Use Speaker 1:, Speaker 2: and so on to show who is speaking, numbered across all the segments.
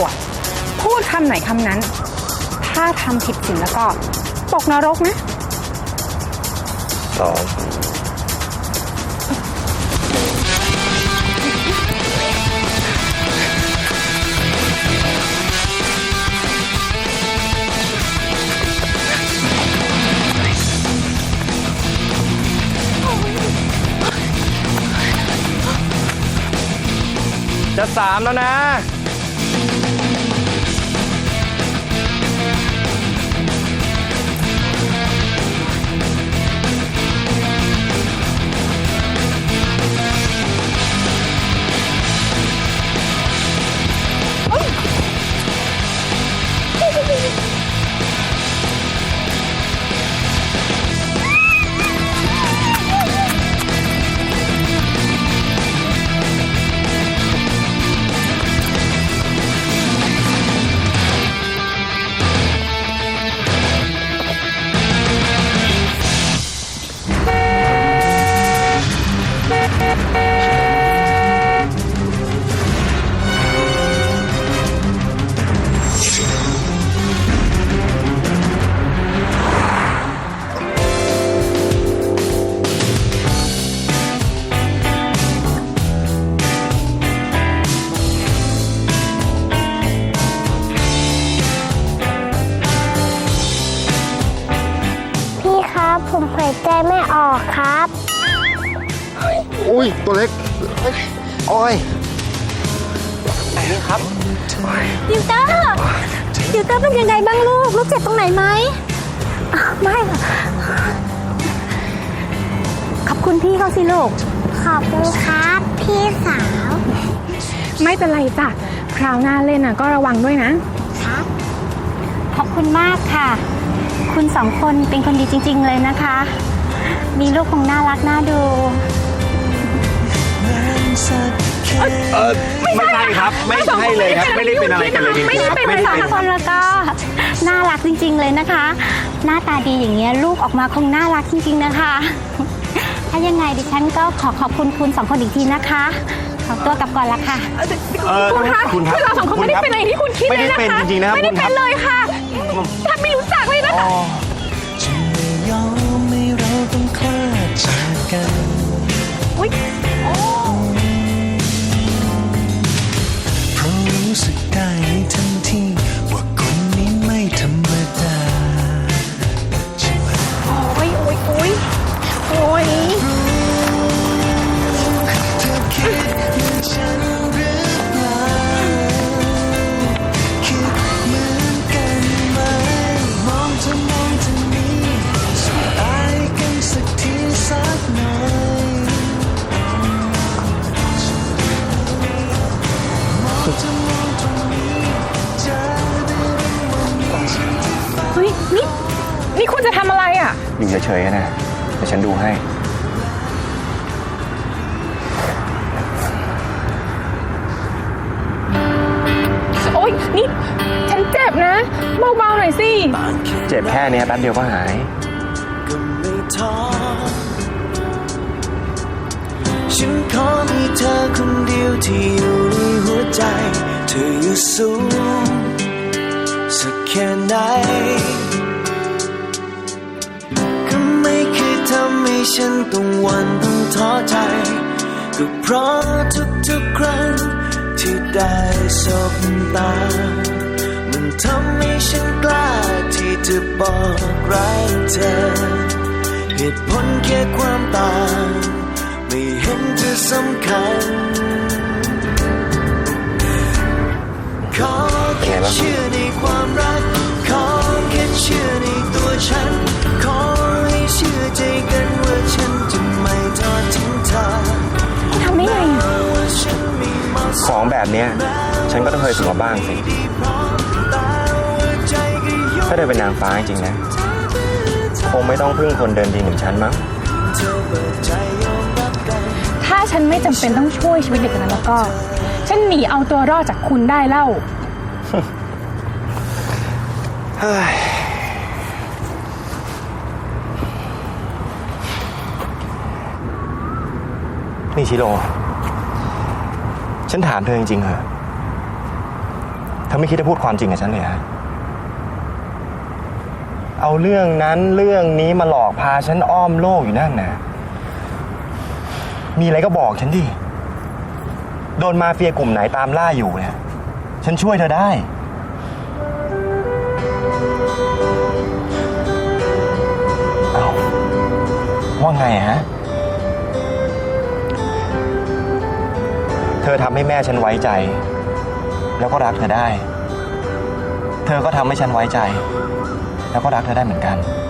Speaker 1: คุณเป็นตำรวจ พูดคำไหนคำนั้น ถ้าทำผิดศีลแล้วก็ ตกนรกนะ
Speaker 2: สองจะสามแล้วนะ
Speaker 3: อุ้
Speaker 2: ยตัวเล็กโอ้ย
Speaker 3: ดิวเตอร์ดิวเตอร์เป็นยังไงบ้างลูก ลูกเจ็บตรงไหนไหมอ้าวไม่ค่ะขอบคุณพี่เขาสิลูก ขอบคุณครับพี่สาว
Speaker 1: ไม่เป็นไรจ้ะ คราวหน้าเล่นน่ะ ก็ระวังด้วยนะ
Speaker 3: ครับ ขอบคุณมากค่ะ คุณสองคนเป็นคนดีจริง ๆ เลยนะคะ มีลูกคงน่ารักน่าดู
Speaker 2: เออไม่ใช่ครับไม่ใช่เลยครับไม่ได้เป็นอะไรกันเลยจริง
Speaker 1: ไม่
Speaker 2: ๆ
Speaker 1: ได้
Speaker 2: ครับ
Speaker 1: เป็น
Speaker 2: ไม่ได้
Speaker 1: อะไร
Speaker 2: เป็น
Speaker 3: สองคนแล้วก็น่ารักจริง ๆเลยนะคะ หน้าตาดีอย่างเงี้ยลูกออกมาคงน่ารักจริง ๆนะคะ ถ้ายังไงดิฉันก็ขอขอบคุณคุณสองคนอีกทีนะคะขอตัวกลับก่อนละค่ะ
Speaker 2: เออ
Speaker 1: คุณคะ
Speaker 2: คุณครับ
Speaker 1: คือเราสองคนไม่ได้เป็นอะไรที่คุณคิด
Speaker 2: ไม่
Speaker 1: เลย
Speaker 2: ได้
Speaker 1: นะคะ
Speaker 2: เป็นจริงๆนะครับ
Speaker 1: ไม่ได้
Speaker 2: คุณค
Speaker 1: เป็
Speaker 2: รับ
Speaker 1: นเลยค่ะถ้าไม่รู้จักเลยนะคะ
Speaker 4: จะ มองเธ
Speaker 1: อ
Speaker 4: มองตรงนี้จะได้รู้ว่ามีฉันที่ฝัน
Speaker 1: เฮ้ยนี่นี่คุณจะทำอะไรอะ
Speaker 2: อยู่เฉยๆนะเดี๋ยวฉันดูให้
Speaker 1: โอ๊ยนี่ฉันเจ็บนะ เบาๆหน่อยสิ
Speaker 2: เจ็บแค่เนี้ยแป๊บเดียวก็หาย
Speaker 4: ก็ไม่ท้อ ฉันขอมีเธอคนเดียวที่อยู่ในหัวใจ เธออยู่สูงสักแค่ไหนก็ไม่เคยทำให้ฉันต้องวันต้องท้อใจ ก็เพราะทุกๆครั้งที่ได้สบตา มันทำให้ฉันกล้าที่จะบอกรักเธอ เหตุผลแค่ความต่าง ไม่เห็นจะสำคัญขอแค่เชื่อในความรัก ขอแค่เชื่อในตัวฉัน ขอให้เชื่อใจกันว่าฉันจะไม่ทอดทิ้งเธอ
Speaker 1: ทำได้ไงอะ
Speaker 4: ว่าฉันมีมาก
Speaker 2: ของแบบเนี้ย ฉันก็ต้องเคยฝึกมบ้างสิ
Speaker 4: ดีพร้าใจก็ยอม
Speaker 2: ถ้าเธอเป็นนางฟ้าจริงๆนะ คงไม่ต้องพึ่งคนเดินดินเหมือนฉันมั้ง
Speaker 1: ฉันไม่จำเป็นต้องช่วยชีวิตเด็กคนนั้นแล้วก็ ฉันหนีเอาตัวรอดจากคุณได้เล่า
Speaker 2: นี่ชิโร่ฉันถามเธอจริงๆเหรอะเธอไม่คิดจะพูดความจริงกับฉันเลยฮะ เอาเรื่องนั้นเรื่องนี้มาหลอกพาฉันอ้อมโลกอยู่นั่นนะ มีอะไรก็บอกฉันดิ โดนมาเฟียกลุ่มไหนตามล่าอยู่เนี่ย ฉันช่วยเธอได้ เอาว่าไงฮะ เธอทำให้แม่ฉันไว้ใจ แล้วก็รักเธอได้ เธอก็ทำให้ฉันไว้ใจ แล้วก็รักเธอได้เหมือนกันฉัน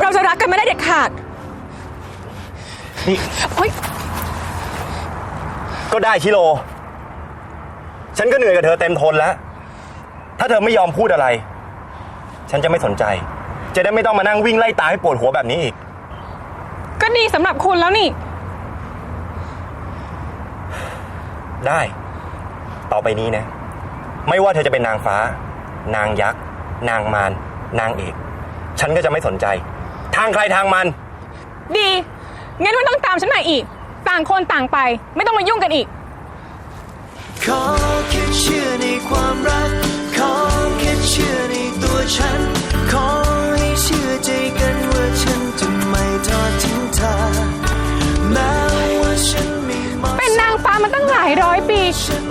Speaker 1: เราจะรักกันไม่ได้เด็ดขาด
Speaker 2: นี่
Speaker 1: โอ๊ย
Speaker 2: ก็ได้ชิโร่ฉันก็เหนื่อยกับเธอเต็มทนแล้ว ถ้าเธอไม่ยอมพูดอะไร ฉันจะไม่สนใจ จะได้ไม่ต้องมานั่งวิ่งไล่ตามให้ปวดหัวแบบนี้อีก
Speaker 1: ก็ดีสำหรับคุณแล้วนี่
Speaker 2: ได้ ต่อไปนี้นะ ไม่ว่าเธอจะเป็นนางฟ้า นางยักษ์ นางมารนางเอก ฉันก็จะไม่สนใจ ทางใครทางมัน
Speaker 1: ดี งั้นไม่ต้องตามฉันมาอีก ต่างคนต่างไป ไม่ต้องมายุ่งกันอีก
Speaker 4: ขอแค่เชื่อในความรัก ขอแค่เชื่อในตัวฉัน ขอให้เชื่อใจกันว่าฉันจะไม่ทอดทิ้งเธอแม้ว่าฉันไม่เหมาะ
Speaker 1: เป็นนางฟ้ามาตั้งหลายร้อยปี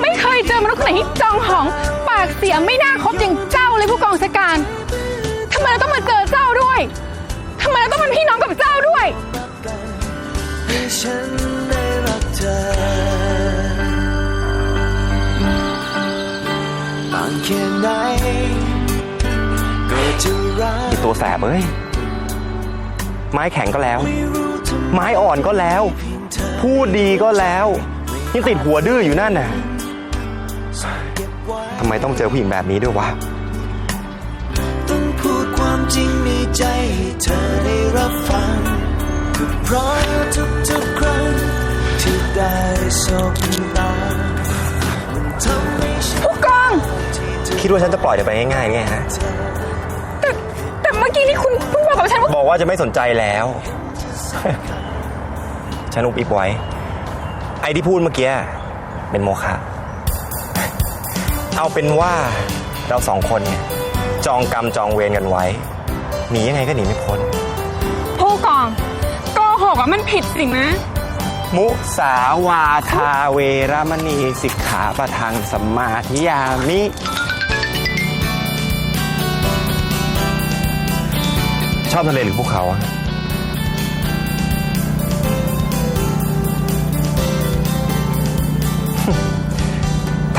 Speaker 1: ไม่เคยเจอมนุษย์คนไหนที่จองหอง ปากเสียไม่น่าคบอย่างเจ้าเลยผู้กองสการ นพี่น้องกับเจ้าด้วย
Speaker 4: ให้ฉันได้รักเธอต่างแค่ไหนก็จะรัก
Speaker 2: ตัวแสบเอ้ย ไม้แข็งก็แล้ว
Speaker 4: ไม่รู้ทำไม
Speaker 2: ไม้อ่อนก็แล้ว
Speaker 4: เธอ
Speaker 2: พูดดีก็แล้วยังติดหัวดื้ออยู่นั่นน่ะ
Speaker 4: เก็บไว้
Speaker 2: ทำไมต้องเจอผู้หญิงแบบนี้ด้วยวะ
Speaker 4: ต้อง พูดความจริงในใจให้เธอได้รับฟังก็เพราะทุกๆครั้งที่ได้สบตามันทำให้ฉัน
Speaker 1: ผู้กอง
Speaker 4: ที่เธอ
Speaker 2: คิดว่าฉันจะปล่อยเธอไปง่ายๆเนี่ยฮะ
Speaker 1: แต่แต่เมื่อกี้นี่คุณเพิ่งบอกกับฉันว่า
Speaker 2: บอกว่าจะไม่สนใจแล้ว ฉันอุบอิบไว้ ไอ้ที่พูดเมื่อกี้เป็นโมฆะเอาเป็นว่าเราสองคนเนี่ย จองกรรมจองเวรกันไว้ หนียังไงก็หนีไม่พ้น
Speaker 1: ผู้กองโกหกอะมันผิดสิ่งนะ
Speaker 2: มุสาวาทาเวรมณีสิกขาประทังสัมมาทิยามิ ชอบทะเลหรือภูเขาอะ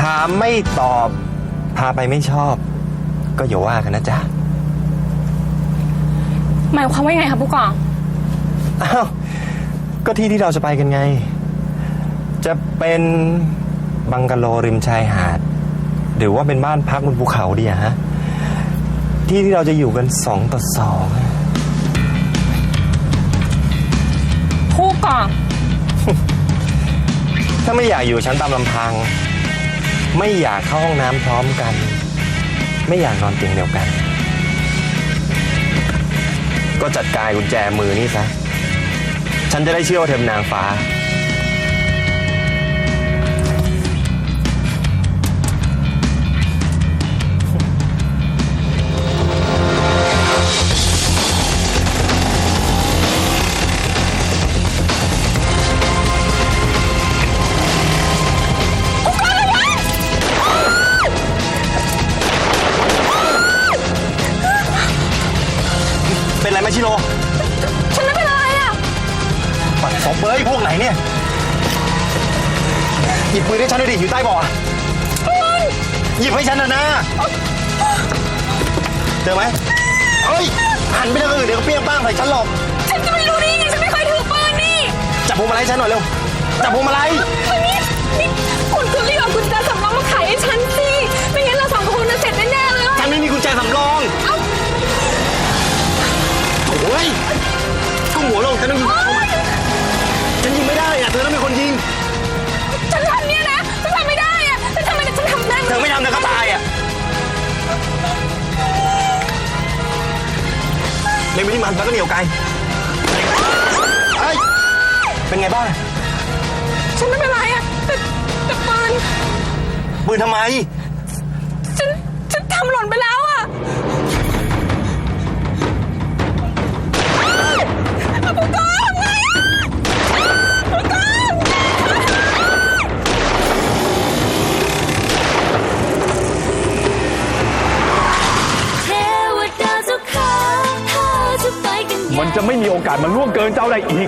Speaker 2: ถามไม่ตอบ พาไปไม่ชอบ ก็อย่าว่ากันนะจ๊ะ
Speaker 1: หมายความว่ายังไงคะผู้กอง
Speaker 2: อ้าวก็ที่ที่เราจะไปกันไง จะเป็นบังกะโลริมชายหาด หรือว่าเป็นบ้านพักบนภูเขาดีอะฮะ ที่ที่เราจะอยู่กันสองต่อสองอะ
Speaker 1: ผู้กอง
Speaker 2: ถ้าไม่อยากอยู่ชั้นตามลำพัง ไม่อยากเข้าห้องน้ำพร้อมกัน ไม่อยากนอนเตียงเดียวกัน ก็จัดการกุญแจมือนี่ซะ ฉันจะได้เชื่อว่าเธอเป็นนางฟ้า ปัดศพเอ้ยพวกไหนเนี่ยหยิบปืนให้ฉันด้วยดิอยู่ใต้เบาะอะหยิบให้ฉันนะนะเจอไหมเฮ้ยหันไปทางอื่นเดี๋ยวก็เปรี้ยงป้างใส่ฉันหรอก
Speaker 1: ฉันจะไม่รู้ได้ยังไงฉันไม่เคยถือปืนนี่
Speaker 2: จับพวงมาลัยให้ฉันหน่อยเร็วจับพวงมาลัย
Speaker 1: เฮ้ยนี่นี่ ในมินิ
Speaker 2: มันแล้วก็เหนียวไกลเอ้ยเป็นไงบ้าง
Speaker 1: ฉันไม่เป็นไรอะแต่แต่ปืน
Speaker 2: ปืนทำไม
Speaker 1: ฉัน ฉันทำหล่นไปแล้ว
Speaker 5: มีโอกาสมาล่วงเกินเจ้าได้อีก